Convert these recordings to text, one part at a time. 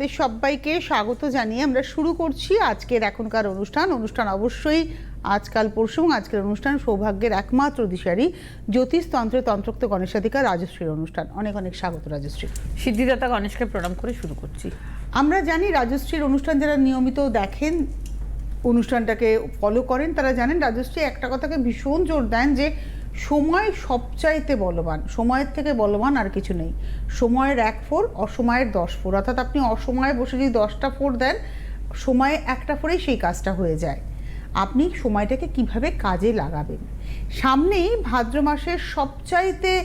আপনাদের সবাইকে স্বাগত জানিয়ে আমরা শুরু করছি আজকের এখনকার অনুষ্ঠান। অনুষ্ঠান অবশ্যই আজকাল পরশু আজকের অনুষ্ঠান সৌভাগ্যের একমাত্র দিশারি জ্যোতিষতন্ত্রে তন্ত্রোক্ত গণেশাধিকা রাজশ্রীর অনুষ্ঠান। অনেক অনেক স্বাগত রাজশ্রী। সিদ্ধিদাতা গণেশকে প্রণাম করে শুরু করছি। আমরা জানি রাজশ্রীর অনুষ্ঠান যারা নিয়মিত দেখেন অনুষ্ঠানটাকে ফলো করেন তারা জানেন রাজশ্রী একটা কথাকে ভীষণ জোর দেন যে সময় সবচাইতে বলবান, সময়ের থেকে বলবান আর কিছু নেই। সময়ের এক ফোর অসময়ের দশ ফোর অর্থাৎ আপনি অসময়ে বসে যদি দশটা ফোর দেন, সময়ে একটা ফোরেই সেই কাজটা হয়ে যায়। আপনি সময়টাকে কীভাবে কাজে লাগাবেন? সামনেই ভাদ্র মাসের সবচাইতে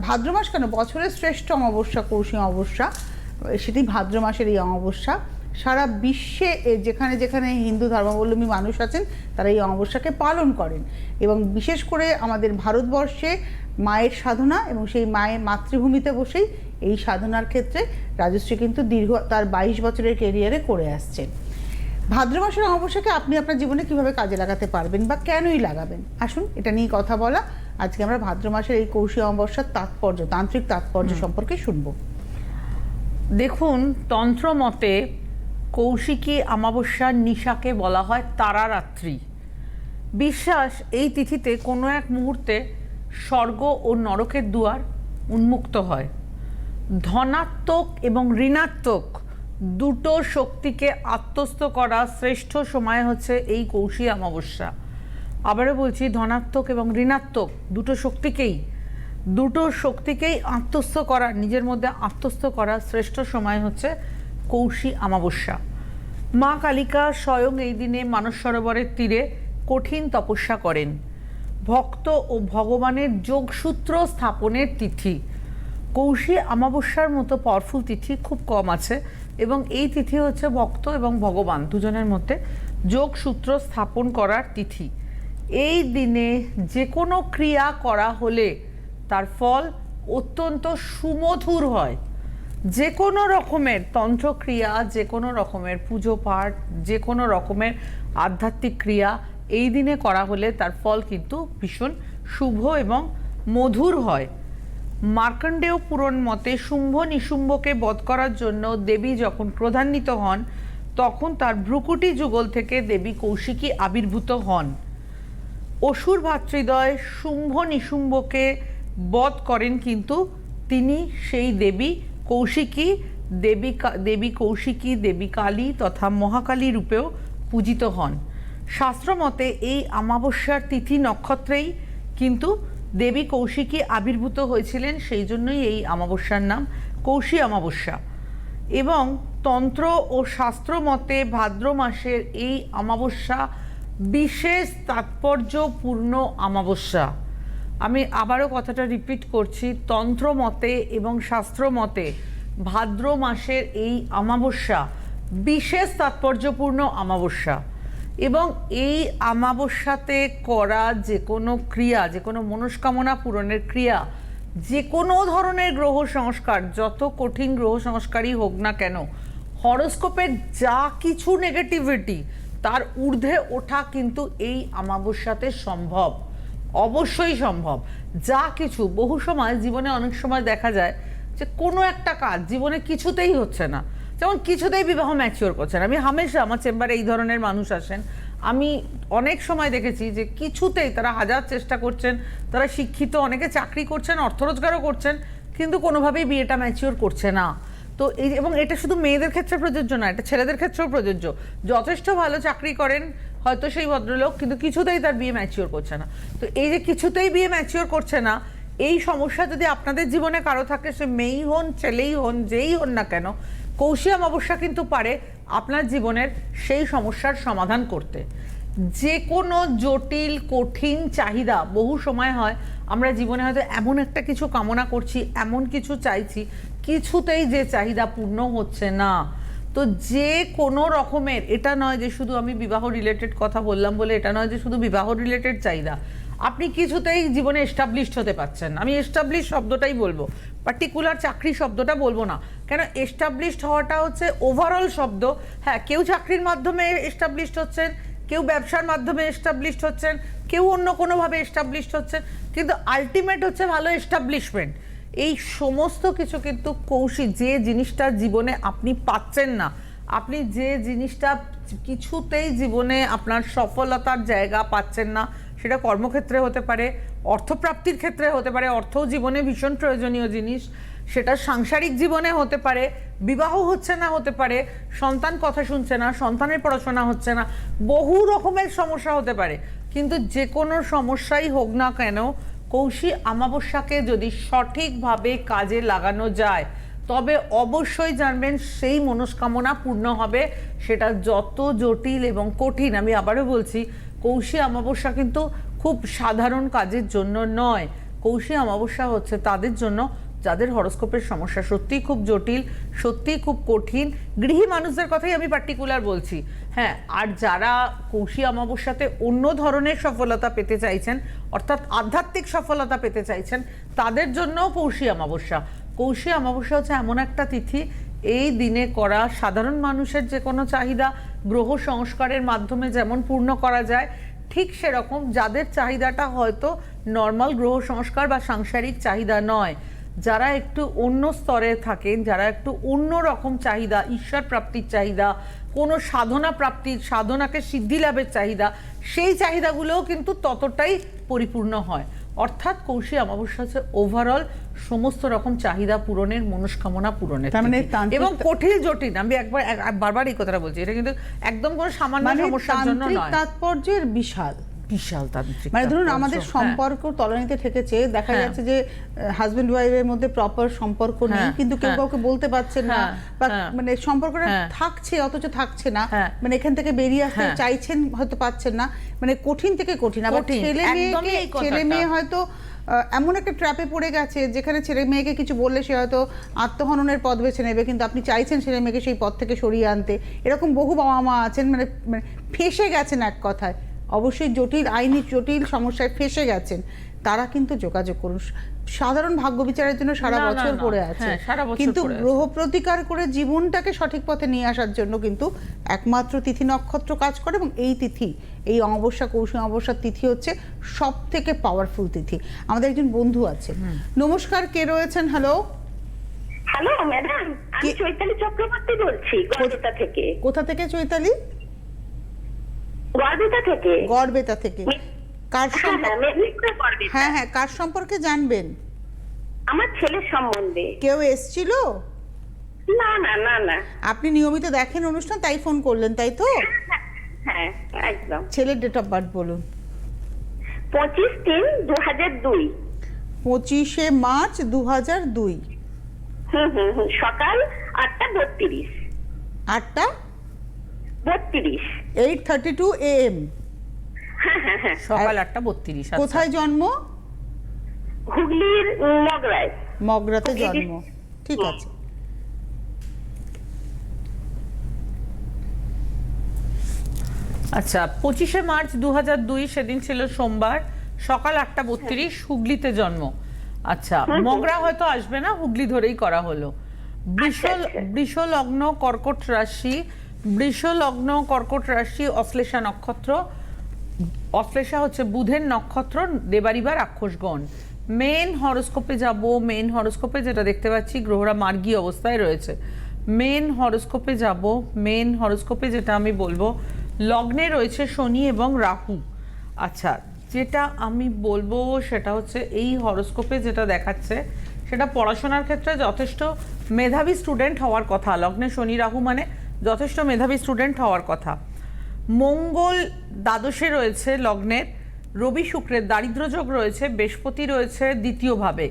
ভাদ্র মাস কেন? বছরের শ্রেষ্ঠ অমাবস্যা, কৌশী অমাবস্যা, সেটি ভাদ্র মাসের এই অমাবস্যা। সারা বিশ্বে যেখানে যেখানে হিন্দু ধর্মাবলম্বী মানুষ আছেন তারা এই অমাবস্যাকে পালন করেন। এবং বিশেষ করে আমাদের ভারতবর্ষে মায়ের সাধনা এবং সেই মায়ের মাতৃভূমিতে বসেই এই সাধনার ক্ষেত্রে রাজশ্রী কিন্তু দীর্ঘ তার বাইশ বছরের কেরিয়ারে করে আসছেন। ভাদ্র মাসের অমাবস্যাকে আপনি আপনার জীবনে কীভাবে কাজে লাগাতে পারবেন বা কেনই লাগাবেন? আসুন এটা নিয়ে কথা বলা। আজকে আমরা ভাদ্র মাসের এই কৌশী অমাবস্যার তাৎপর্য তান্ত্রিক তাৎপর্য সম্পর্কে শুনব। দেখুন তন্ত্র মতে কৌশিকী অমাবস্যার নিশাকে বলা হয় তারারাত্রি। বিশ্বাস, এই তিথিতে কোনো এক মুহূর্তে স্বর্গ ও নরকের দুয়ার উন্মুক্ত হয়। ধনাত্মক এবং ঋণাত্মক দুটো শক্তিকে আত্মস্থ করা শ্রেষ্ঠ সময় হচ্ছে এই কৌশী অমাবস্যা। আবারও বলছি, ধনাত্মক এবং ঋণাত্মক দুটো শক্তিকেই দুটো শক্তিকেই আত্মস্থ করা, নিজের মধ্যে আত্মস্থ করা শ্রেষ্ঠ সময় হচ্ছে কৌশী অমাবস্যা। মা কালিকা স্বয়ং এই দিনে মানস সরোবরের তীরে কঠিন তপস্যা করেন। ভক্ত ও ভগবানের যোগসূত্র স্থাপনের তিথি। কৌশী অমাবস্যার মতো পাওয়ারফুল তিথি খুব কম আছে এবং এই তিথি হচ্ছে ভক্ত এবং ভগবান দুজনের মধ্যে যোগসূত্র স্থাপন করার তিথি। এই দিনে যে কোনো ক্রিয়া করা হলে তার ফল অত্যন্ত সুমধুর হয়। যে কোনো রকমের তন্ত্রক্রিয়া যে কোনো রকমের পুজো পাঠ যে কোনো রকমের আধ্যাত্মিক ক্রিয়া, এই দিনে করা হলে তার ফল কিন্তু ভীষণ শুভ এবং মধুর হয়। মার্কণ্ডেয় পুরাণ মতে শুম্ভ নিশুম্ভকে বধ করার জন্য দেবী যখন ক্রধান্বিত হন, তখন তার ভ্রুকুটি যুগল থেকে দেবী কৌশিকী আবির্ভূত হন। অসুর ভাতৃদয় শুম্ভ নিশুম্ভকে বধ করেন কিন্তু তিনি সেই দেবী কৌশিকী, দেবী দেবী কৌশিকী, দেবী কালী তথা মহাকালী রূপেও পূজিত হন। শাস্ত্রমতে এই অমাবস্যার তিথি নক্ষত্রেই কিন্তু দেবী কৌশিকী আবির্ভূত হয়েছিলেন, সেই জন্যই এই অমাবস্যার নাম কৌশী অমাবস্যা। এবং তন্ত্র ও শাস্ত্র মতে ভাদ্র মাসের এই অমাবস্যা বিশেষ তাৎপর্যপূর্ণ অমাবস্যা। আমি আবারও কথাটা রিপিট করছি, তন্ত্র মতে এবং শাস্ত্র মতে ভাদ্র মাসের এই অমাবস্যা বিশেষ তাৎপর্যপূর্ণ অমাবস্যা এবং এই অমাবস্যাতে করা যে কোনো ক্রিয়া, যে কোনো মনস্কামনা পূরণের ক্রিয়া, যে কোনো ধরনের গ্রহ সংস্কার, যত কঠিন গ্রহ সংস্কারই হোক না কেন হরোস্কোপের যা কিছু নেগেটিভিটি তার ঊর্ধ্বে ওঠা কিন্তু এই অমাবস্যাতে সম্ভব। অবশ্যই সম্ভব। যা কিছু, বহু সময় জীবনে অনেক সময় দেখা যায় যে কোনো একটা কাজ জীবনে কিছুতেই হচ্ছে না। যেমন কিছুতেই বিবাহ ম্যাচিওর করছে না। আমি হামেশা আমার চেম্বারে এই ধরনের মানুষ আসেন। আমি অনেক সময় দেখেছি যে কিছুতেই তারা হাজার চেষ্টা করছেন, তারা শিক্ষিত, অনেকে চাকরি করছেন, অর্থ রোজগারও করছেন, কিন্তু কোনোভাবেই বিয়েটা ম্যাচিওর করছে না। তো এই এবং এটা শুধু মেয়েদের ক্ষেত্রে প্রযোজ্য না, এটা ছেলেদের ক্ষেত্রেও প্রযোজ্য। যথেষ্ট ভালো চাকরি করেন হয়তো সেই ভদ্রলোক, কিন্তু কিছুতেই তার বিয়ে ম্যাচিওর করছে না। তো এই যে কিছুতেই বিয়ে ম্যাচিওর করছে না, এই সমস্যা যদি আপনাদের জীবনে কারও থাকে, সে মেয়েই হন, ছেলেই হন, যেই হন না কেন কৌশিক অমাবস্যা কিন্তু পারে আপনার জীবনের সেই সমস্যার সমাধান করতে। যে কোনো জটিল, কঠিন চাহিদা বহু সময় হয়, আমরা জীবনে হয়তো এমন একটা কিছু কামনা করছি, এমন কিছু চাইছি, কিছুতেই যে চাহিদা পূর্ণ হচ্ছে না। তো যে কোনো রকমের, এটা নয় যে শুধু আমি বিবাহ রিলেটেড কথা বললাম বলে, এটা নয় যে শুধু বিবাহ রিলেটেড চাহিদা। আপনি কিছুতেই জীবনে এস্টাবলিশড হতে পারছেন আমি এস্টাবলিশ শব্দটাই বলব। পার্টিকুলার চাকরি শব্দটা বলব না। কেন? এস্টাবলিশড হওয়াটা হচ্ছে ওভারঅল শব্দ। হ্যাঁ কেউ চাকরির মাধ্যমে এস্টাবলিশড হচ্ছেন, কেউ ব্যবসার মাধ্যমে এস্টাবলিশড হচ্ছেন, কেউ অন্য কোনোভাবে এস্টাবলিশড হচ্ছেন, কিন্তু আলটিমেট হচ্ছে ভালো এস্টাবলিশমেন্ট এই সমস্ত কিছু কিন্তু কৌশিক, যে জিনিসটা জীবনে আপনি পাচ্ছেন না, আপনি যে জিনিসটা কিছুতেই জীবনে আপনার সফলতার জায়গা পাচ্ছেন না, সেটা কর্মক্ষেত্রে হতে পারে, অর্থপ্রাপ্তির ক্ষেত্রে হতে পারে, অর্থও জীবনে ভীষণ প্রয়োজনীয় জিনিস, সেটা সাংসারিক জীবনে হতে পারে, বিবাহ হচ্ছে না হতে পারে, সন্তান কথা শুনছে না, সন্তানের পড়াশোনা হচ্ছে না, বহু রকমের সমস্যা হতে পারে, কিন্তু যে কোনো সমস্যাই হোক না কেন কৌশি অমাবস্যাকে যদি সঠিকভাবে কাজে লাগানো যায়, তবে অবশ্যই জানবেন সেই মনস্কামনা পূর্ণ হবে, সেটা যত জটিল এবং কঠিন, আমি আবারও বলছি, কৌশি অমাবস্যা কিন্তু খুব সাধারণ কাজের জন্য নয়। কৌশি অমাবস্যা হচ্ছে তাদের জন্য যাদের হরস্কোপের সমস্যা সত্যিই খুব জটিল, সত্যিই খুব কঠিন, গৃহী মানুষদের কথাই আমি পার্টিকুলার বলছি। হ্যাঁ আর যারা কৌশি অমাবস্যাতে অন্য ধরনের সফলতা পেতে চাইছেন, অর্থাৎ আধ্যাত্মিক সফলতা পেতে চাইছেন, তাদের জন্যও কৌশি অমাবস্যা। কৌশি অমাবস্যা হচ্ছে এমন একটা তিথি, এই দিনে করা সাধারণ মানুষের যে কোনো চাহিদা, গ্রহ সংস্কারের মাধ্যমে যেমন পূর্ণ করা যায়, ঠিক সেরকম যাদের চাহিদাটা হয়তো নর্মাল গ্রহ সংস্কার বা সাংসারিক চাহিদা নয় যারা একটু অন্য স্তরে থাকেন যারা একটু অন্য রকম চাহিদা ঈশ্বর প্রাপ্তির চাহিদা কোনো সাধনা প্রাপ্তির সাধনাকে সিদ্ধি লাভের চাহিদা সেই চাহিদাগুলোও কিন্তু ততটাই পরিপূর্ণ হয়। অর্থাৎ কৌশী অমাবস্যা হচ্ছে ওভারঅল সমস্ত রকম চাহিদা পূরণের মনস্কামনা পূরণের তার মানে এবং কঠিন জটিল আমি একবার এক- বারবার এই কথাটা বলছি এটা কিন্তু একদম কোনো সামান্য মানে সমস্যার জন্য নয়। তাৎপর্যের বিশাল। বিশাল তান্ত্রিক মানে ধরুন আমাদের হ্যাঁ। সম্পর্ক তলানিতে ঠেকেছে দেখা হ্যাঁ। যাচ্ছে যে হাজবেন্ড ওয়াইফের মধ্যে প্রপার সম্পর্ক নেই হ্যাঁ, কিন্তু কেউ। কাউকে বলতে পারছেন না বা। মানে সম্পর্কটা। থাকছে অথচ থাকছে না। মানে এখান থেকে বেরিয়ে আসতে। চাইছেন হয়তো পাচ্ছেন না মানে কঠিন থেকে কঠিন আবার ছেলে মেয়েকে ছেলে মেয়ে হয়তো এমন একটা ট্র্যাপে পড়ে গেছে যেখানে ছেলে মেয়েকে কিছু বললে সে হয়তো আত্মহননের পথ বেছে নেবে কিন্তু আপনি চাইছেন ছেলে মেয়েকে সেই পথ থেকে সরিয়ে আনতে এরকম বহু বাবা মা আছেন মানে মানে ফেসে গেছেন এক কথায় অবশ্যই জটিল আইনি জটিল সমস্যায় ফেসে গেছেন। তারা কিন্তু যোগাযোগ করুন। সাধারণ ভাগ্য বিচারের জন্য সারা বছর পড়ে আছে। হ্যাঁ, সারা বছর কিন্তু গ্রহ প্রতিকার করে জীবনটাকে সঠিক পথে নিয়ে আসার জন্য কিন্তু একমাত্র তিথি নক্ষত্র কাজ করে এবং এই তিথি এই অমাবস্যা কৌশল অমাবস্যার তিথি হচ্ছে সব থেকে পাওয়ারফুল তিথি। আমাদের একজন বন্ধু আছে নমস্কার কে রয়েছেন? হ্যালো হ্যালো ম্যাডাম আমি চৈতালি চক্রবর্তী বলছি গড়বেতা থেকে। কোথা থেকে চৈতালি? গড়বেতা থেকে? গড়বেতা থেকে। কার হ্যাঁ সম্প- হ্যাঁ হ্যাঁ হ্যাঁ কার সম্পর্কে জানবেন? আমার ছেলের সম্বন্ধে। কেউ এসছিল? না না না না। আপনি নিয়মিত দেখেন অনুষ্ঠান তাই ফোন করলেন তাই তো? হ্যাঁ একদম। ছেলের ডেট অফ বার্থ বলুন। পঁচিশ তিন দু হাজার দুই। পঁচিশে মার্চ দু হাজার দুই। হুম হুম হুম সকাল আটটা বত্রিশ। আটটা বত্রিশ। Eight thirty two A M হ্যাঁ হ্যাঁ হ্যাঁ। সকাল আটটা বত্রিশ আচ্ছা। কোথায় জন্ম? হুগলির মগরায়। মগরাতে জন্ম। ঠিক আছে। আচ্ছা পঁচিশে মার্চ দু দুই সেদিন ছিল সোমবার সকাল আটটা বত্রিশ হুগলিতে জন্ম। আচ্ছা মগরা হয়তো আসবে না হুগলি ধরেই করা হলো। বৃষ। বৃষ লগ্ন কর্কট রাশি বৃষ লগ্ন কর্কট রাশি অশ্লেষা নক্ষত্র। অশ্লেষা হচ্ছে বুধের নক্ষত্র, দেবারিবার রাক্ষসগণ মেন হরোস্কোপে যাব, মেন হরোস্কোপে যেটা দেখতে পাচ্ছি, গ্রহরা মার্গী অবস্থায় রয়েছে। মেন হরোস্কোপে যাব, মেন হরোস্কোপে যেটা আমি বলব, লগ্নে রয়েছে শনি এবং রাহু। আচ্ছা যেটা আমি বলব সেটা হচ্ছে এই হরোস্কোপে যেটা দেখাচ্ছে, সেটা পড়াশোনার ক্ষেত্রে যথেষ্ট মেধাবী স্টুডেন্ট হওয়ার কথা। লগ্নে শনি, রাহু মানে যথেষ্ট মেধাবী স্টুডেন্ট হওয়ার কথা। মঙ্গল দ্বাদশে রয়েছে লগ্নের, রবি শুক্রের দারিদ্র্যযোগ রয়েছে, বৃহস্পতি রয়েছে দ্বিতীয়ভাবে।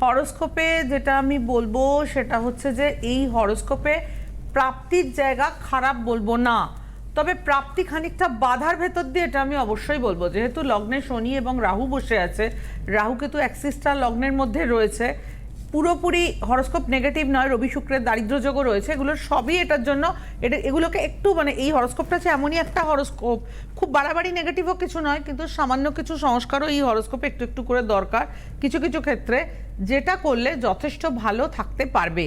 হরোস্কোপে যেটা আমি বলব সেটা হচ্ছে যে এই হরস্কোপে প্রাপ্তির জায়গা খারাপ বলব না। তবে প্রাপ্তি খানিকটা বাধার ভেতর দিয়ে এটা আমি অবশ্যই বলব। যেহেতু লগ্নে শনি এবং রাহু বসে আছে রাহু কেতু অ্যাক্সিসটা লগ্নের মধ্যে রয়েছে পুরোপুরি হরস্কোপ নেগেটিভ নয়, রবি শুক্রের দারিদ্র্যযোগও রয়েছে, এগুলো সবই এটার জন্য এটা এগুলোকে একটু মানে এই হরস্কোপটা হচ্ছে এমনই একটা হরস্কোপ। খুব বাড়াবাড়ি নেগেটিভও কিছু নয়, কিন্তু সামান্য কিছু সংস্কারও এই হরস্কোপে একটু একটু করে দরকার কিছু কিছু ক্ষেত্রে, যেটা করলে যথেষ্ট ভালো থাকতে পারবে।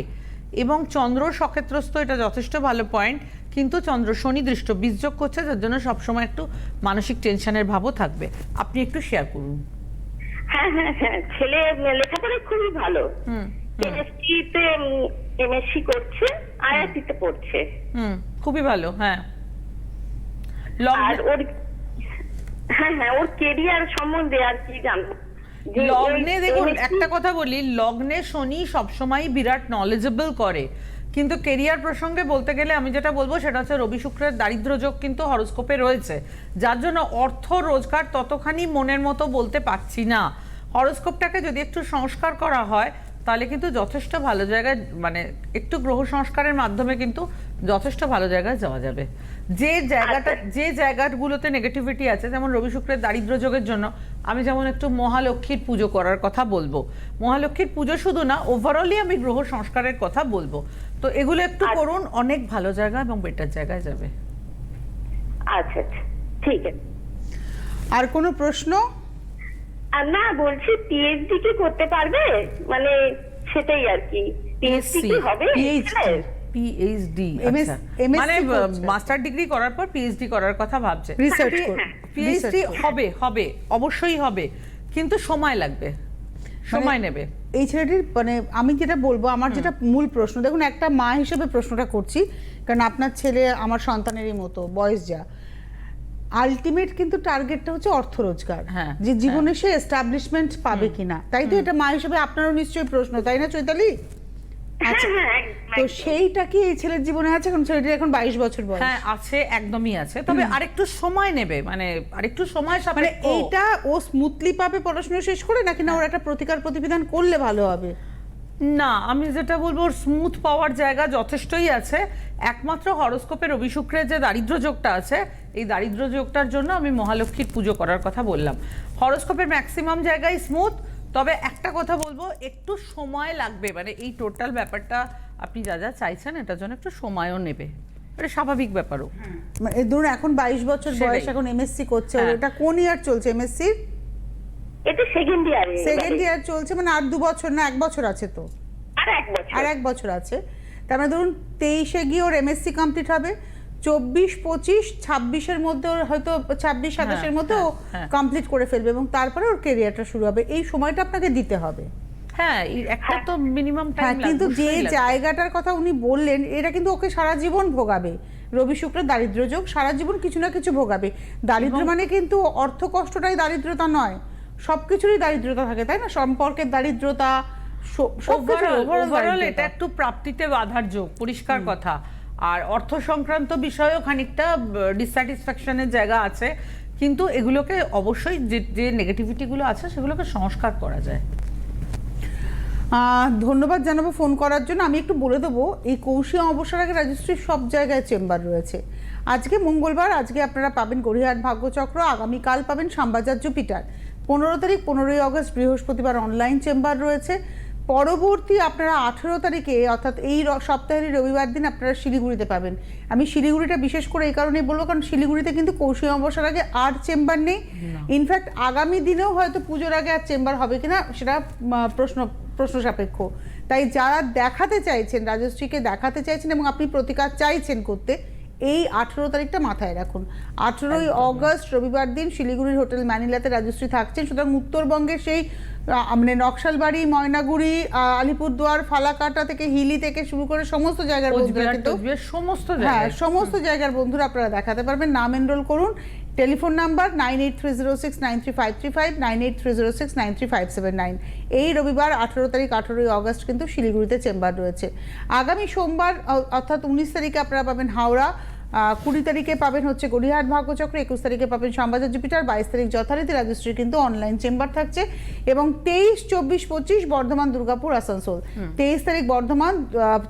এবং চন্দ্র সক্ষেত্রস্থ, এটা যথেষ্ট ভালো পয়েন্ট কিন্তু চন্দ্র শনি দৃষ্ট, বীজযোগ করছে, যার জন্য সবসময় একটু মানসিক টেনশনের ভাবও থাকবে। আপনি একটু শেয়ার করুন। হ্যাঁ হ্যাঁ হ্যাঁ। ছেলে লেখাপড়া খুবই ভালো। কেমিস্ট্রিতে এমএসসি করছে আইআইটিতে পড়ছে। হুম খুবই ভালো হ্যাঁ। আর ওর হ্যাঁ হ্যাঁ ওর কেরিয়ার সম্বন্ধে আর কি জানব? লগ্নে দেখুন একটা কথা বলি লগ্নে শনি সবসময় বিরাট নলেজেবল করে। কিন্তু কেরিয়ার প্রসঙ্গে বলতে গেলে আমি যেটা বলব সেটা হচ্ছে রবি শুক্রের দারিদ্র যোগ কিন্তু হরস্কোপে রয়েছে। যার জন্য অর্থ রোজগার ততখানি মনের মতো বলতে পারছি না। হরস্কোপটাকে যদি একটু সংস্কার করা হয়, তাহলে কিন্তু যথেষ্ট ভালো জায়গায় মানে একটু গ্রহ সংস্কারের মাধ্যমে কিন্তু যথেষ্ট ভালো জায়গায় যাওয়া যাবে। যে জায়গাটা যে জায়গাগুলোতে নেগেটিভিটি আছে যেমন রবি শুক্রের দারিদ্র যোগের জন্য আমি যেমন একটু মহালক্ষ্মীর পুজো করার কথা বলব। মহালক্ষ্মীর পুজো শুধু না ওভারঅলই আমি গ্রহ সংস্কারের কথা বলব। তো এগুলো একটু আচ্ছা। করুন অনেক ভালো জায়গা এবং বেটার জায়গায় যাবে। আচ্ছা আচ্ছা ঠিক আছে। আর কোনো প্রশ্ন? না বলছি পিএইচডি কি করতে পারবে? মানে সেটাই আর কি। পিএইচডি কি হবে? পিএইচডি মানে মাস্টার ডিগ্রি করার পর পিএইচডি করার কথা ভাবছে। রিসার্চ হ্যাঁ, পিএইচডি হবে হবে অবশ্যই হবে। কিন্তু সময় লাগবে। সময় নেবে। এই ছেলেটির মানে আমি যেটা বলব আমার যেটা মূল প্রশ্ন দেখুন একটা মা হিসেবে প্রশ্নটা করছি কারণ আপনার ছেলে আমার সন্তানেরই মতো বয়স যা। আলটিমেট কিন্তু টার্গেটটা হচ্ছে অর্থ রোজগার। হ্যাঁ, যে জীবনে সে এস্টাবলিশমেন্ট পাবে কিনা। তাই তো এটা মা হিসেবে আপনারও নিশ্চয়ই প্রশ্ন তাই না চৈতালি? আচ্ছা হ্যাঁ হ্যাঁ তো। সেইটা কি এই ছেলের জীবনে আছে? কারণ ছেলেটির এখন বাইশ বছর বয়স। হ্যাঁ আছে একদমই আছে। তবে আরেকটু সময় নেবে মানে আরেকটু সময় মানে এইটা ও স্মুথলি পাবে পড়াশোনা শেষ করে নাকি না ওর একটা প্রতিকার প্রতিবিধান করলে ভালো হবে? না আমি যেটা বলব ওর স্মুথ পাওয়ার জায়গা যথেষ্টই আছে। একমাত্র হরস্কোপে রবি শুক্রের যে দারিদ্র যোগটা আছে এই দারিদ্র যোগটার জন্য আমি মহালক্ষ্মীর পুজো করার কথা বললাম। হরস্কোপের ম্যাক্সিমাম জায়গায় স্মুথ তবে একটা কথা বলব একটু সময় লাগবে মানে এই টোটাল ব্যাপারটা আপনি যা যা চাইছেন এটার জন্য একটু সময়ও নেবে। এটা স্বাভাবিক ব্যাপারও। মানে ধরুন এখন বাইশ বছর বয়স এখন এমএসসি করছে হ্যাঁ। এটা কোন ইয়ার চলছে এমএসসি এটা সেকেন্ড ইয়ারে সেকেন্ড ইয়ার চলছে মানে আর দু বছর না এক বছর আছে তো। আর এক বছর। আর এক বছর আছে। তার মানে ধরুন তেইশে গিয়ে ওর এমএসসি কমপ্লিট হবে চব্বিশ পঁচিশ ছাব্বিশের মধ্যে ওর হয়তো ছাব্বিশ সাতাশের মধ্যে ও হ্যাঁ, হ্যাঁ। কমপ্লিট করে ফেলবে এবং তারপরে ওর কেরিয়ারটা শুরু হবে। এই সময়টা আপনাকে দিতে হবে। হ্যাঁ একটা তো মিনিমাম হ্যাঁ টাইম কিন্তু যে জায়গাটার কথা উনি বললেন এটা কিন্তু ওকে সারা জীবন ভোগাবে। রবি শুক্র দারিদ্র যোগ সারা জীবন কিছু না কিছু ভোগাবে। দারিদ্র মানে কিন্তু অর্থ কষ্টটাই দারিদ্রতা নয়। সবকিছুরই দারিদ্রতা থাকে তাই না? সম্পর্কের সব- দারিদ্রতা। এটা একটু প্রাপ্তিতে বাধার যোগ পরিষ্কার কথা। আর অর্থ সংক্রান্ত বিষয়েও খানিকটা ডিসস্যাটিসফ্যাকশনের জায়গা আছে। কিন্তু এগুলোকে অবশ্যই যে যে নেগেটিভিটিগুলো আছে, সেগুলোকে সংস্কার করা যায়। ধন্যবাদ জানাব ফোন করার জন্য। আমি একটু বলে দেবো, এই কৌশি অবসর আগে রাজশ্রীর সব জায়গায় চেম্বার রয়েছে। আজকে মঙ্গলবার, আজকে আপনারা পাবেন গড়িয়াহাট ভাগ্যচক্র, আগামীকাল পাবেন শ্যামবাজার, জুপিটার। পনেরো তারিখ, পনেরোই আগস্ট, বৃহস্পতিবার অনলাইন চেম্বার রয়েছে। পরবর্তী আপনারা আঠেরো তারিখে অর্থাৎ এই সপ্তাহের রবিবার দিন আপনারা শিলিগুড়িতে পাবেন। আমি শিলিগুড়িটা বিশেষ করে এই কারণেই বলব কারণ শিলিগুড়িতে কিন্তু কৌশি অবসর আগে আর চেম্বার নেই। ইনফ্যাক্ট আগামী দিনেও হয়তো পুজোর আগে আর চেম্বার হবে কিনা সেটা প্রশ্ন প্রশ্ন সাপেক্ষ। তাই যারা দেখাতে চাইছেন রাজশ্রীকে দেখাতে চাইছেন এবং আপনি প্রতিকার চাইছেন করতে এই আঠেরো তারিখটা মাথায় রাখুন। আঠেরোই অগস্ট রবিবার দিন শিলিগুড়ির হোটেল ম্যানিলাতে রাজশ্রী থাকছেন। সুতরাং উত্তরবঙ্গের সেই মানে নকশালবাড়ি ময়নাগুড়ি আলিপুরদুয়ার ফালাকাটা থেকে হিলি থেকে শুরু করে সমস্ত জায়গার বন্ধুরা কিন্তু সমস্ত হ্যাঁ সমস্ত জায়গার বন্ধুরা আপনারা দেখাতে পারবেন। নাম এনরোল করুন। Telephone number nine eight three zero six nine three five three five nine eight three zero six nine three five seven nine. এই রবিবার আঠেরো তারিখ আঠেরোই অগস্ট কিন্তু শিলিগুড়িতে চেম্বার রয়েছে। আগামী সোমবার অর্থাৎ উনিশ তারিখে আপনারা পাবেন হাওড়া। কুড়ি তারিখে পাবেন হচ্ছে গড়িয়াহাট ভাগ্যচক্র একুশ তারিখে পাবেন শ্যামবাজার জুপিটার বাইশ তারিখ যথারীতি রাজশ্রী কিন্তু অনলাইন চেম্বার থাকছে এবং তেইশ চব্বিশ পঁচিশ বর্ধমান দুর্গাপুর আসানসোল। তেইশ তারিখ বর্ধমান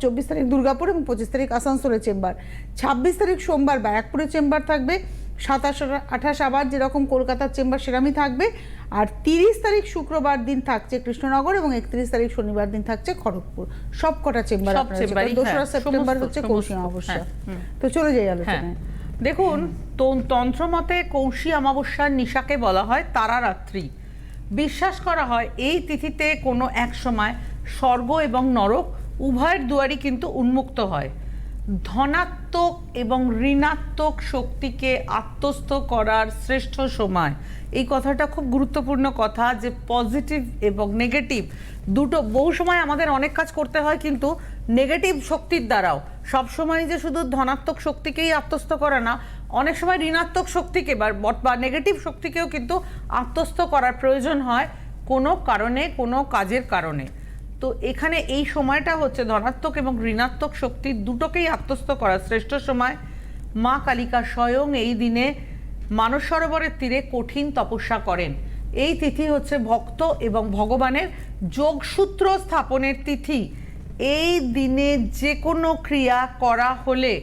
চব্বিশ তারিখ দুর্গাপুর এবং পঁচিশ তারিখ আসানসোলের চেম্বার ছাব্বিশ তারিখ সোমবার ব্যারাকপুরের চেম্বার থাকবে। সাতাশ আঠাশ আবার যেরকম কলকাতার চেম্বার সেরামই থাকবে। আর তিরিশ তারিখ শুক্রবার দিন থাকছে কৃষ্ণনগর এবং একত্রিশ তারিখ শনিবার দিন থাকছে খড়গপুর। সব কটা চেম্বার দোসরা হ্যাঁ, সেপ্টেম্বর হচ্ছে কৌশিক অমাবস্যা। হ্যাঁ, তো চলে যাই হ্যাঁ আলোচনায় দেখুন তো- তন্ত্রমতে কৌশী অমাবস্যার নিশাকে বলা হয় তারারাত্রি। বিশ্বাস করা হয় এই তিথিতে কোনো এক সময় স্বর্গ এবং নরক উভয়ের দুয়ারই কিন্তু উন্মুক্ত হয়। ধনাত্মক এবং ঋণাত্মক শক্তিকে আত্মস্থ করার শ্রেষ্ঠ সময়। এই কথাটা খুব গুরুত্বপূর্ণ কথা যে পজিটিভ এবং নেগেটিভ দুটো বহু সময় আমাদের অনেক কাজ করতে হয় কিন্তু নেগেটিভ শক্তির দ্বারাও। সব সময় যে শুধু ধনাত্মক শক্তিকেই আত্মস্থ করে না, অনেক সময় ঋণাত্মক শক্তিকে বা নেগেটিভ শক্তিকেও কিন্তু আত্মস্থ করার প্রয়োজন হয় কোনো কারণে, কোনো কাজের কারণে। তো এখানে এই সময়টা হচ্ছে ধনাত্মক এবং ঋণাত্মক শক্তি দুটোকেই আত্মস্থ করার শ্রেষ্ঠ সময়। মা কালিকা স্বয়ং এই দিনে মানস সরোবরের তীরে কঠিন তপস্যা করেন। এই তিথি হচ্ছে ভক্ত এবং ভগবানের যোগসূত্র স্থাপনের তিথি। এই দিনে যে কোনো ক্রিয়া করা হলে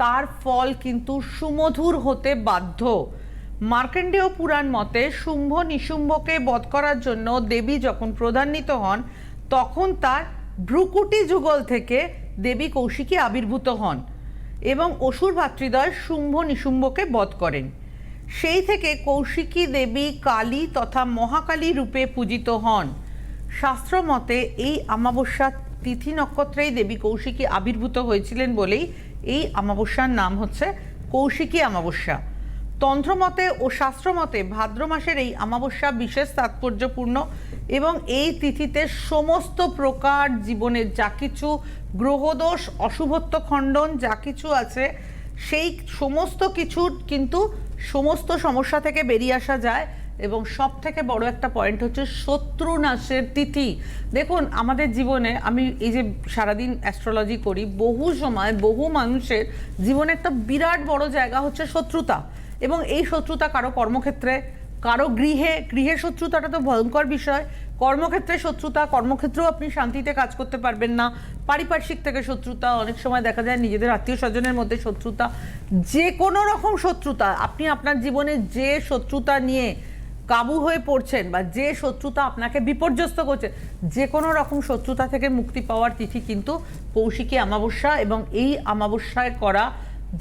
তার ফল কিন্তু সুমধুর হতে বাধ্য। মার্কেন্ডেয় পুরাণ মতে শুম্ভ নিশুম্ভকে বধ করার জন্য দেবী যখন প্রধান্বিত হন তখন তার ভ্রুকুটি যুগল থেকে দেবী কৌশিকী আবির্ভূত হন এবং অসুর ভাতৃদ্বয় শুম্ভ নিশুম্ভকে বধ করেন। সেই থেকে কৌশিকী দেবী কালী তথা মহাকালী রূপে পূজিত হন। শাস্ত্র মতে এই অমাবস্যা তিথি নক্ষত্রেই দেবী কৌশিকী আবির্ভূত হয়েছিলেন বলেই এই অমাবস্যার নাম হচ্ছে কৌশিকী অমাবস্যা। তন্ত্রমতে ও শাস্ত্রমতে ভাদ্র মাসের এই অমাবস্যা বিশেষ তাৎপর্যপূর্ণ এবং এই তিথিতে সমস্ত প্রকার জীবনের যা কিছু গ্রহদোষ, অশুভত্ব খণ্ডন যা কিছু আছে, সেই সমস্ত কিছুর কিন্তু সমস্ত সমস্যা থেকে বেরিয়ে আসা যায় এবং সব থেকে বড় একটা পয়েন্ট হচ্ছে শত্রু নাশের তিথি। দেখুন, আমাদের জীবনে আমি এই যে সারাদিন অ্যাস্ট্রোলজি করি, বহু সময় বহু মানুষের জীবনে একটা বিরাট বড় জায়গা হচ্ছে শত্রুতা এবং এই শত্রুতা কারও কর্মক্ষেত্রে কারও গৃহে গৃহের শত্রুতাটা তো ভয়ঙ্কর বিষয়। কর্মক্ষেত্রে শত্রুতা, কর্মক্ষেত্রেও আপনি শান্তিতে কাজ করতে পারবেন না। পারিপার্শ্বিক থেকে শত্রুতা, অনেক সময় দেখা যায় নিজেদের আত্মীয় স্বজনের মধ্যে শত্রুতা। যে কোনো রকম শত্রুতা, আপনি আপনার জীবনে যে শত্রুতা নিয়ে কাবু হয়ে পড়ছেন বা যে শত্রুতা আপনাকে বিপর্যস্ত করছে, যে কোনো রকম শত্রুতা থেকে মুক্তি পাওয়ার তিথি কিন্তু কৌশিকী অমাবস্যা এবং এই অমাবস্যায় করা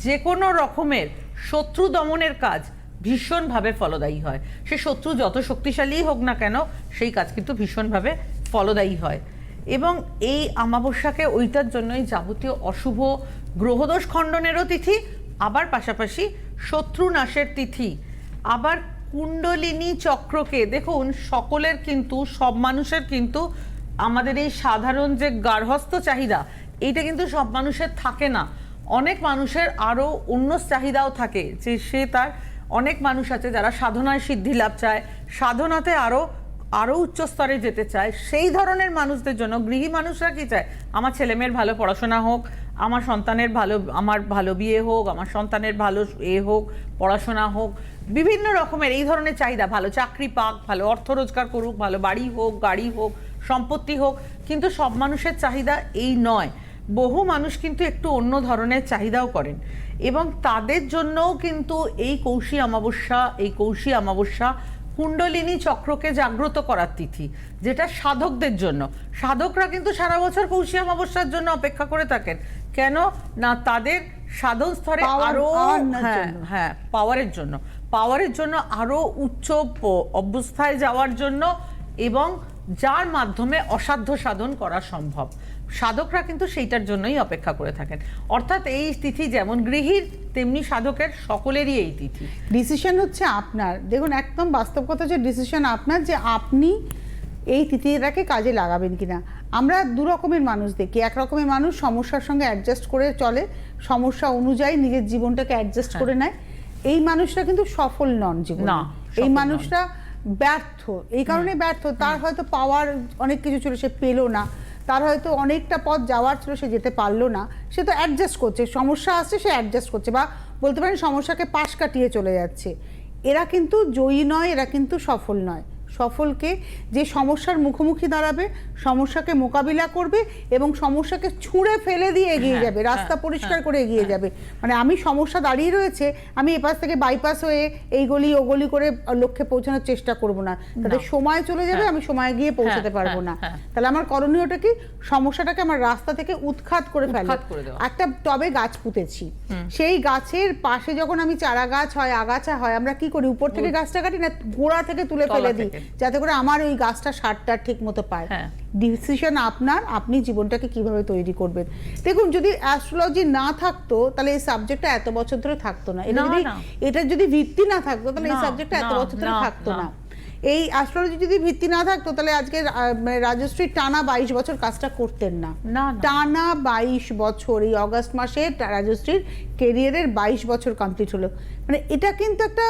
যে কোনো রকমের শত্রু দমনের কাজ ভীষণভাবে ফলদায়ী হয়। সে শত্রু যত শক্তিশালীই হোক না কেন, সেই কাজ কিন্তু ভীষণভাবে ফলদায়ী হয়। এবং এই অমাবস্যাকে ওইটার জন্যই যাবতীয় অশুভ গ্রহদোষ খণ্ডনেরও তিথি, আবার পাশাপাশি শত্রু নাশের তিথি, আবার কুণ্ডলিনী চক্রকে। দেখুন, সকলের কিন্তু, সব মানুষের কিন্তু আমাদের এই সাধারণ যে গার্হস্থ চাহিদা, এইটা কিন্তু সব মানুষের থাকে না। অনেক মানুষের আরও অন্য চাহিদাও থাকে যে সে তার অনেক মানুষ আছে যারা সাধনায় সিদ্ধি লাভ চায়, সাধনাতে আরও আরও উচ্চ স্তরে যেতে চায়। সেই ধরনের মানুষদের জন্য গৃহী মানুষরা কী চায়? আমার ছেলেমেয়ের ভালো পড়াশোনা হোক, আমার সন্তানের ভালো, আমার ভালো বিয়ে হোক, আমার সন্তানের ভালো এ হোক, পড়াশোনা হোক, বিভিন্ন রকমের এই ধরনের চাহিদা। ভালো চাকরি পাক, ভালো অর্থ রোজগার করুক, ভালো বাড়ি হোক, গাড়ি হোক, সম্পত্তি হোক, কিন্তু সব মানুষের চাহিদা এই নয়। বহু মানুষ কিন্তু একটু অন্য ধরনের চাহিদাও করেন। এবং তাদের জন্যও কিন্তু এই কৌশী অমাবস্যা এই কৌশী অমাবস্যা কুণ্ডলিনী চক্রকে জাগ্রত করার তিথি যেটা সাধকদের জন্য। সাধকরা কিন্তু সারা বছর কৌশী অমাবস্যার জন্য অপেক্ষা করে থাকেন। কেন? না তাদের সাধন স্তরে Power আরও হ্যাঁ হ্যাঁ পাওয়ারের জন্য। পাওয়ারের জন্য আরও উচ্চ অবস্থায় যাওয়ার জন্য এবং যার মাধ্যমে অসাধ্য সাধন করা সম্ভব। সাধকরা কিন্তু সেইটার জন্যই অপেক্ষা করে থাকেন। অর্থাৎ এই তিথি যেমন গৃহীর তেমনি সাধকের সকলেরই এই তিথি। ডিসিশন হচ্ছে আপনার। দেখুন একদম বাস্তব কথা যে ডিসিশন আপনার যে আপনি এই তিথিটাকে কাজে লাগাবেন কিনা। আমরা দু রকমের মানুষ দেখি। এক রকমের মানুষ সমস্যার সঙ্গে অ্যাডজাস্ট করে চলে। সমস্যা অনুযায়ী নিজের জীবনটাকে অ্যাডজাস্ট করে নেয়। এই মানুষরা কিন্তু সফল নন জীবনে। না, এই মানুষরা ব্যর্থ। এই কারণে ব্যর্থ। তার হয়তো পাওয়ার অনেক কিছু ছিল সে পেল না। তার হয়তো অনেকটা পথ যাওয়ার ছিল, সে যেতে পারল না। সে তো অ্যাডজাস্ট করছে, সমস্যা আসছে, সে অ্যাডজাস্ট করছে বা বলতে পারেন সমস্যাকে পাশ কাটিয়ে চলে যাচ্ছে। এরা কিন্তু জয়ী নয়, এরা কিন্তু সফল নয়। সফলকে যে সমস্যার মুখোমুখি দাঁড়াবে সমস্যাকে মোকাবিলা করবে এবং সমস্যাকে ছুঁড়ে ফেলে দিয়ে এগিয়ে হ্যাঁ, যাবে রাস্তা হ্যাঁ, পরিষ্কার হ্যাঁ, করে এগিয়ে যাবে। মানে আমি সমস্যা দাঁড়িয়ে রয়েছে আমি এপাশ থেকে বাইপাস হয়ে এই গলি ও গলি করে লক্ষ্যে পৌঁছানোর চেষ্টা করব না। তাদের সময় চলে যাবে। আমি সময় গিয়ে পৌঁছাতে পারব না। তাহলে আমার করণীয়টা কি? সমস্যাটাকে আমার রাস্তা থেকে উৎখাত করে ফেলা। একটা টবে গাছ পুঁতেছি। সেই গাছের পাশে যখন আমি চারা গাছ হয় আগাছা হয় আমরা কি করি? উপর থেকে গাছটা কাটি না গোড়া থেকে তুলে ফেলে দিই। যাতে করে আমার ওই গাছটা সারটা ঠিক মতো পায় হ্যাঁ। ডিসিশন আপনার আপনি জীবনটাকে কীভাবে তৈরি করবেন দেখুন যদি অ্যাস্ট্রোলজি না থাকতো তাহলে এই সাবজেক্টটা এত বছর ধরে থাকতো না এটা যদি না। এটা যদি ভিত্তি না থাকতো তাহলে এই সাবজেক্টটা এত বছর ধরে থাকতো না। এই অ্যাস্ট্রোলজি যদি ভিত্তি না থাকতো তাহলে আজকে মানে রাজশ্রী টানা বাইশ বছর কাজটা করতেন না। টানা বাইশ বছর এই অগাস্ট মাসে রাজশ্রীর কেরিয়ারের বাইশ বছর কমপ্লিট হলো মানে এটা কিন্তু একটা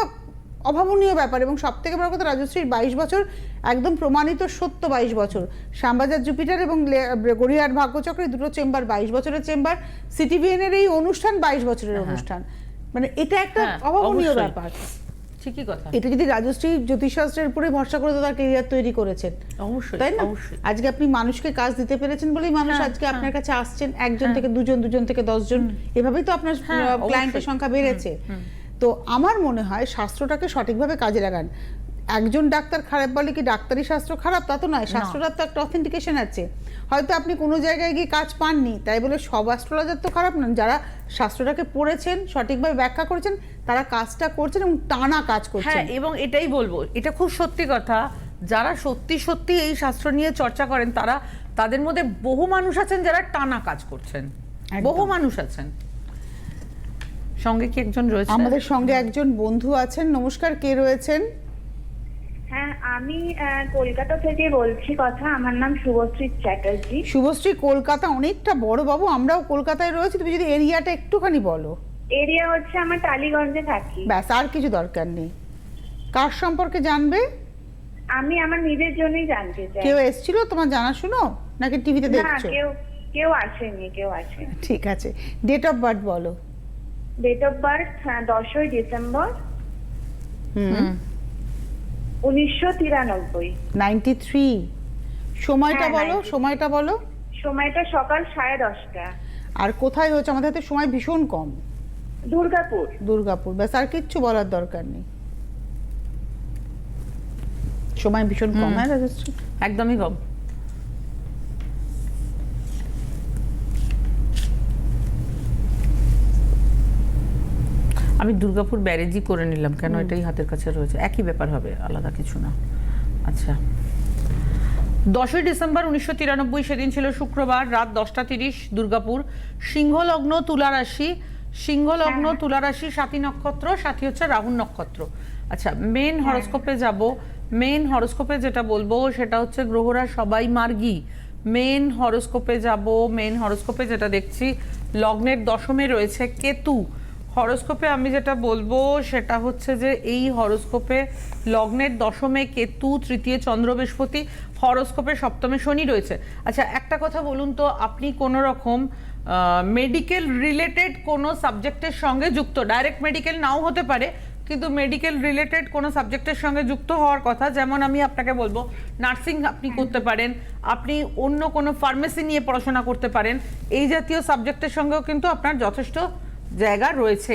অভাবনীয় ব্যাপার এবং সব থেকে বড় কথা রাজশ্রীর বাইশ বছর একদম প্রমাণিত সত্য বাইশ বছর। শ্যামবাজার জুপিটার এবং গড়িয়ার ভাগ্যচক্রের দুটো চেম্বার বাইশ বছরের চেম্বার সিটিভিএনের এই অনুষ্ঠান বাইশ বছরের অনুষ্ঠান। মানে এটা একটা হ্যাঁ, অভাবনীয় ব্যাপার। ঠিকই কথা। এটা যদি রাজশ্রী জ্যোতিষশাস্ত্রের উপরে ভরসা করে তো তার কেরিয়ার তৈরি করেছেন। অবশ্যই তাই না? আজকে আপনি মানুষকে কাজ দিতে পেরেছেন বলেই মানুষ হ্যাঁ, আজকে হ্যাঁ। আপনার কাছে আসছেন। একজন থেকে দুজন দুজন থেকে দশজন। এভাবেই তো আপনার হ্যাঁ, ক্লায়েন্টের সংখ্যা বেড়েছে। তো আমার মনে হয় শাস্ত্রটাকে সঠিকভাবে কাজে লাগান। একজন ডাক্তার খারাপ বলে কি ডাক্তারি শাস্ত্র খারাপ? তা তো নয় শাস্ত্রটার তো একটা অথেন্টিকেশন আছে। হয়তো আপনি কোনো জায়গায় গিয়ে কাজ পাননি তাই বলে সব অ্যাস্ট্রোলজার তো খারাপ নন। যারা শাস্ত্রটাকে পড়েছেন সঠিকভাবে ব্যাখ্যা করেছেন তারা কাজটা করছেন এবং টানা কাজ করছেন। হ্যাঁ এবং এটাই বলব এটা খুব সত্যি কথা। যারা সত্যি সত্যি এই শাস্ত্র নিয়ে চর্চা করেন তারা তাদের মধ্যে বহু মানুষ আছেন যারা টানা কাজ করছেন। বহু মানুষ আছেন। সঙ্গে কি একজন রয়েছে? আমাদের সঙ্গে একজন বন্ধু আছেন। নমস্কার কে রয়েছেন? হ্যাঁ আমি আহ, কলকাতা থেকে বলছি কথা। আমার নাম শুভশ্রী চ্যাটার্জি। শুভশ্রী কলকাতা অনেকটা বড় বাবু আমরাও কলকাতায় রয়েছি। তুমি যদি এরিয়াটা একটুখানি বলো। এরিয়া হচ্ছে আমার টালিগঞ্জে থাকি। ব্যাস আর কিছু দরকার নেই। কার সম্পর্কে জানবে? আমি আমার নিজের জন্যই জানতে চাই। কেউ এসেছিল? তোমার জানাশুনো? নাকি টিভিতে না কেউ কেউ আসেনি কেউ আসেনি। ঠিক আছে। ডেট অফ বার্থ বলো। ডেট অফ বার্থ দশই ডিসেম্বর। হুম। উনিশশো তিরানব্বই। Ninety three. সময়টা হ্যাঁ, বলো সময়টা বলো। সময়টা সকাল সাড়ে দশটা। আর কোথায় হচ্ছে আমাদের হাতে সময় ভীষণ কম। দুর্গাপুর। দুর্গাপুর। ব্যাস আর কিচ্ছু বলার দরকার নেই। সময় ভীষণ কম হ্যাঁ একদমই কম। আমি দুর্গাপুর ব্যারেজই করে নিলাম কেন এটাই হাতের কাছে রয়েছে। একই ব্যাপার হবে আলাদা কিছু না। আচ্ছা। দশই ডিসেম্বর উনিশশো তিরানব্বই সেদিন ছিল শুক্রবার রাত দশটা তিরিশ দুর্গাপুর। সিংহলগ্ন তুলারাশি সিংহলগ্ন তুলারাশি সাথী নক্ষত্র সাথী হচ্ছে রাহুল নক্ষত্র। আচ্ছা মেন হরস্কোপে যাব। মেন হরস্কোপে যেটা বলব সেটা হচ্ছে গ্রহরা সবাই মার্গী। মেন হরস্কোপে যাব মেন হরস্কোপে যেটা দেখছি লগ্নের দশমে রয়েছে কেতু। হরস্কোপে আমি যেটা বলব সেটা হচ্ছে যে এই হরস্কোপে লগ্নের দশমে কেতু তৃতীয় চন্দ্র বৃহস্পতি হরস্কোপে সপ্তমে শনি রয়েছে। আচ্ছা একটা কথা বলুন তো আপনি কোনো রকম মেডিকেল রিলেটেড কোনো সাবজেক্টের সঙ্গে যুক্ত ডাইরেক্ট মেডিকেল নাও হতে পারে কিন্তু মেডিকেল রিলেটেড কোনো সাবজেক্টের সঙ্গে যুক্ত হওয়ার কথা যেমন আমি আপনাকে বলব নার্সিং আপনি করতে পারেন আপনি অন্য কোনো ফার্মেসি নিয়ে পড়াশোনা করতে পারেন এই জাতীয় সাবজেক্টের সঙ্গেও কিন্তু আপনার যথেষ্ট জায়গা রয়েছে।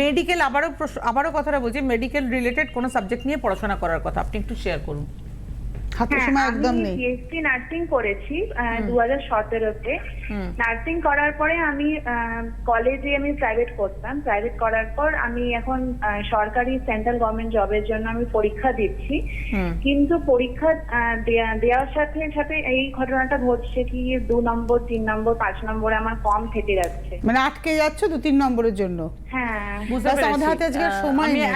মেডিকেল আবারও আবারও কথাটা বলছি মেডিকেল রিলেটেড কোনো সাবজেক্ট নিয়ে পড়াশোনা করার কথা। আপনি একটু শেয়ার করুন। হাতে হ্যাঁ সময় একদম নেই। নার্সিং করেছি দু হাজার সতেরোতে। নার্সিং করার পরে আমি কলেজে আমি প্রাইভেট করতাম। প্রাইভেট করার পর আমি এখন সরকারি সেন্ট্রাল গভর্নমেন্ট জবের জন্য আমি পরীক্ষা দিচ্ছি। কিন্তু পরীক্ষা আহ, দেওয়ার সাথে সাথে এই ঘটনাটা ঘটছে কি দু নম্বর তিন নম্বর পাঁচ নম্বরে আমার কম থেকে যাচ্ছে। মানে আটকে যাচ্ছ দু তিন নম্বরের জন্য? হ্যাঁ। বুঝতে পেরেছি। আমাদের হাতে আজকে সময় নেই।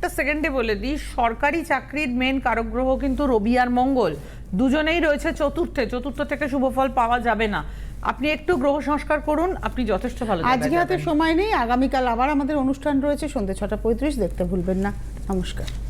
এক- একটা সেকেন্ডে বলে দিই সরকারি চাকরির মেন কারগ্রহ কিন্তু রবি আর মঙ্গল। দুজনেই রয়েছে চতুর্থে চতুর্থ থেকে শুভফল পাওয়া যাবে না। আপনি একটু গ্রহ সংস্কার করুন আপনি যথেষ্ট ভালো আজকে হাতে সময় নেই আগামীকাল আবার আমাদের অনুষ্ঠান রয়েছে সন্ধ্যে ছটা পঁয়ত্রিশ দেখতে ভুলবেন না। নমস্কার।